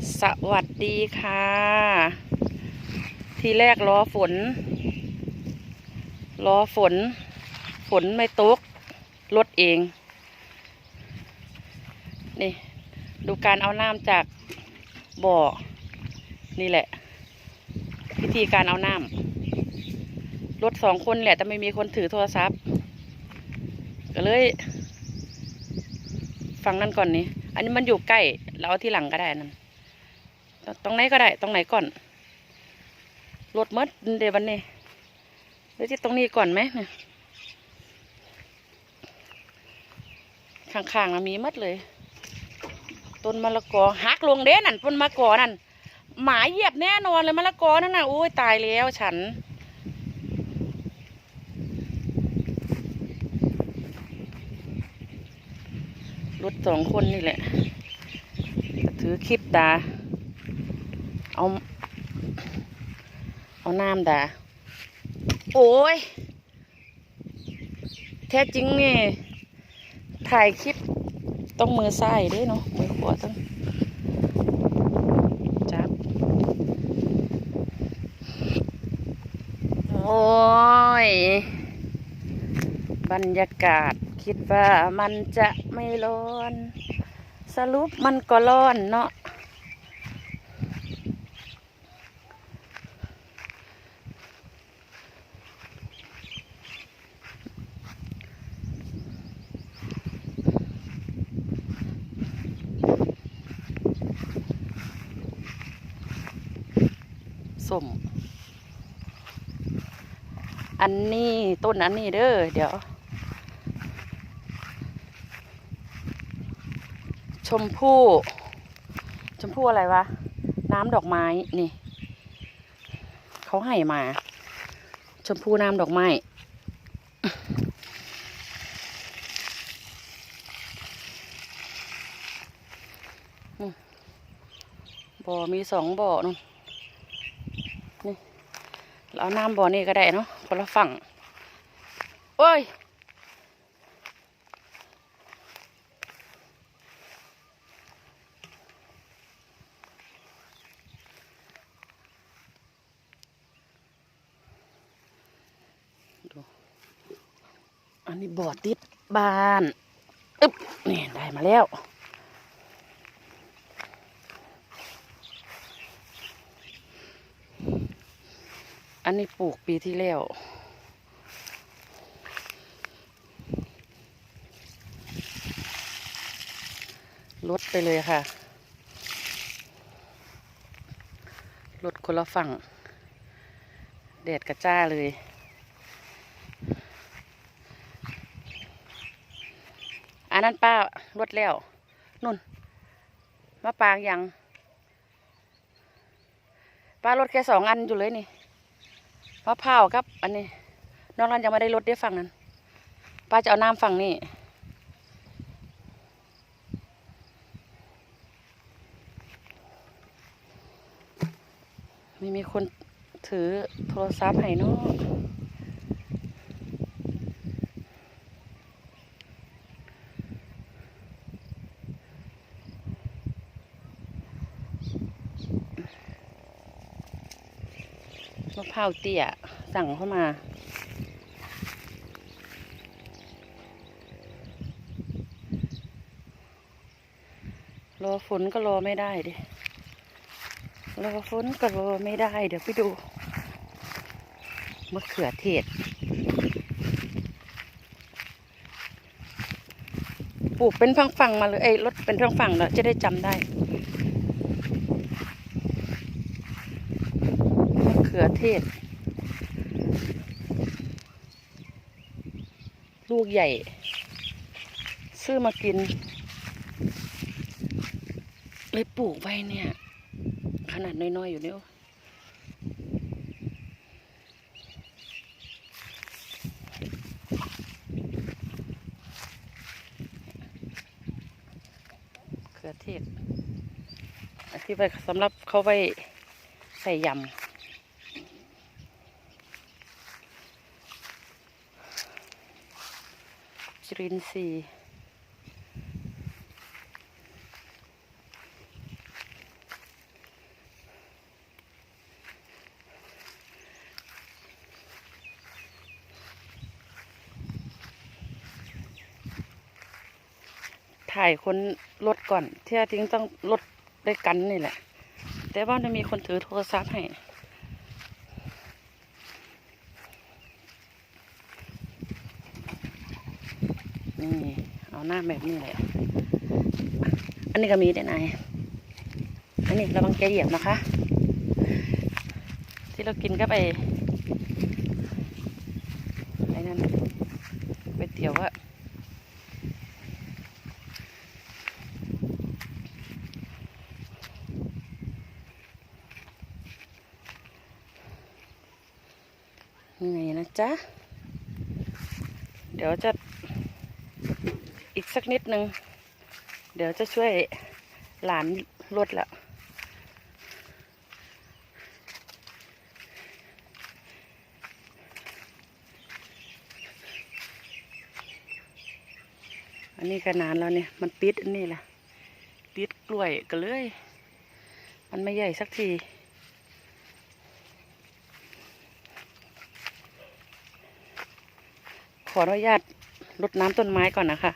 สวัสดีค่ะ ทีแรกรอฝน รอฝน ฝนไม่ตกรถเอง นี่ ดูการเอาน้ำจากบ่อ นี่แหละ วิธีการเอาน้ำรถสองคนแหละ แต่ไม่มีคนถือโทรศัพท์ ก็เลย ฟังนั่นก่อนนี่อันนี้มันอยู่ใกล้ เราเอาที่หลังก็ได้นั่น ตรงไหนก็ได้ ตรงไหนก่อนรถมดเดี๋ยววันนี้หรือที่ตรงนี้ก่อนไหมเนี่ยข้างๆนะมีมดเลย ต้นมะละกอหักลงเด้นั่นต้นมะละกอนั่นหมาเหยียบแน่นอนเลยมะละกอนั่นน่ะโอ้ยตายแล้วฉันรถสองคนนี่แหละ ถือคลิปดา เอา เอาน้ำด่าโอ้ย แท้จริงนี่ ถ่ายคลิปต้องมือซ้ายด้วยเนาะ มือขวาต้องจับ โอ้ย บรรยากาศคิดว่ามันจะไม่ร้อน สรุปมันก็ร้อนเนาะ ส้มอันนี้ต้นอันนี้เด้อเดี๋ยว ชมพู่ ชมพู่อะไรวะ น้ำดอกไม้นี่ เขาให้มา ชมพู่น้ำดอกไม้บ่อมีสองบ่อนู่น เราน้ำบ่อนี่ก็ได้เนาะคนละฝั่งโอ้ยดูอันนี้บ่อติดบ้าน อึ๊บนี่ได้มาแล้ว อันนี้ปลูกปีที่แล้วลดไปเลยค่ะลดคนละฝั่งแดดกระจ้าเลย อันนั้นป้าลดแล้วนุ่นมะปางยังป้าลดแค่สองอันอยู่เลยนี่ มะพร้าวครับ อันนี้นอกนั้นยังไม่ได้ลดได้ฝั่งนั้น ป้าจะเอาน้ำฝั่งนี้ไม่มีคนถือโทรศัพท์ให้นอกะพร้าวเตี้ยสั่งเข้ามา รอฝนก็รอไม่ได้ดิรอฝนก็รอไม่ได้ เดี๋ยวไปดูมะเขือเทศปลูกเป็นฝั่งๆมาเลยเอ้ยรถเป็นฝั่งๆแล้วจะได้จำได้มะเขือเทศ ลูกใหญ่ ซื้อมากิน เลยปลูกไว้เนี่ย ขนาดน้อยๆอยู่เนี่ยเขือเทศที่ไปสำหรับเขาไปใส่ยำ จุลินทรีถ่ายคนรถก่อน เที่ยทิ้งต้องรถด้วยกันนี่แหละ แต่ว่าจะมีคนถือโทรศัพท์ให้ นี่เอาหน้าแบบนี้แหละอันนี้ก็มีได้ไหนายอันนี้ระวังแกเหยียบนะคะ ที่เรากินก็ไปไอ้นั่นก๋วยเตี๋ยวอะนี่นะจ๊ะ เดี๋ยวจะ อีกสักนิดนึง เดี๋ยวจะช่วยหลานลดละอันนี้ก็นานแล้วเนี่ย มันปิดอันนี้แหละปิดกล้วยก็เลย มันไม่ใหญ่สักทีขออนุญาต รดน้ำต้นไม้ก่อนนะคะ